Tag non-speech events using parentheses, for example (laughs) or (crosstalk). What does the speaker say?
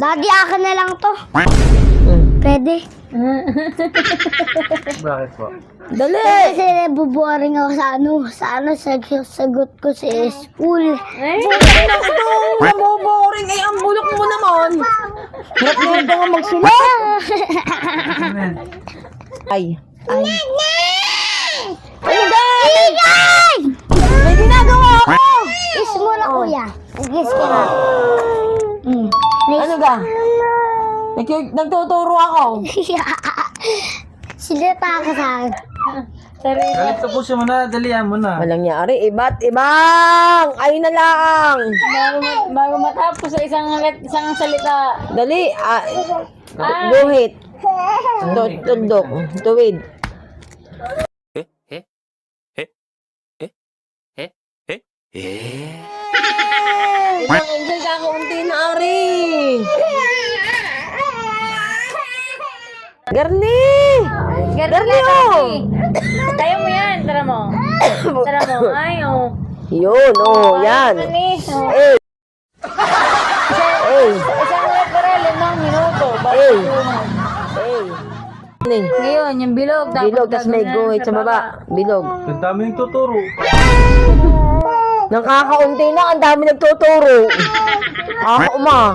Daddy, akin na lang to. Pwede. (laughs) Bakit po? Dali! Kasi nabuboring ako sa ano, sa ano, sa sagot ko sa school. Naboboring eh, ang bulok mo naman. Hirap na ito nga magsulat. (laughs) Ay. Ay. Ano ba? Ingay! May ginagawa ako! Kiss mo na, kuya. Kiss ka na. Ano ba? Nag- nagtuturo ako. (laughs) Silita ka sa akin. Galit po siya muna, dalihan mo na. Walang nyari. Iba't ibang! Ay na lang! Bago, ma- bago matapos sa isang, isang salita. Dali! Ah, guhit. Tu- Tundok. Tuwid. Ilang enjoy ka kaunti na, Ari! Garni! Garni, oh! Tayo mo yan, tara mo. Tara mo. (coughs) Ay, oh. Yun, oh, yan. Ni, oh. Eh! Eh! Isang para limang minuto. Eh. Eh! Ngayon, yung bilog. bilog, tas may guhit sa baba. Bilog. Ang dami yung tuturo. Nakakaunti na, ang dami nagtuturo. (laughs) Ako, ma.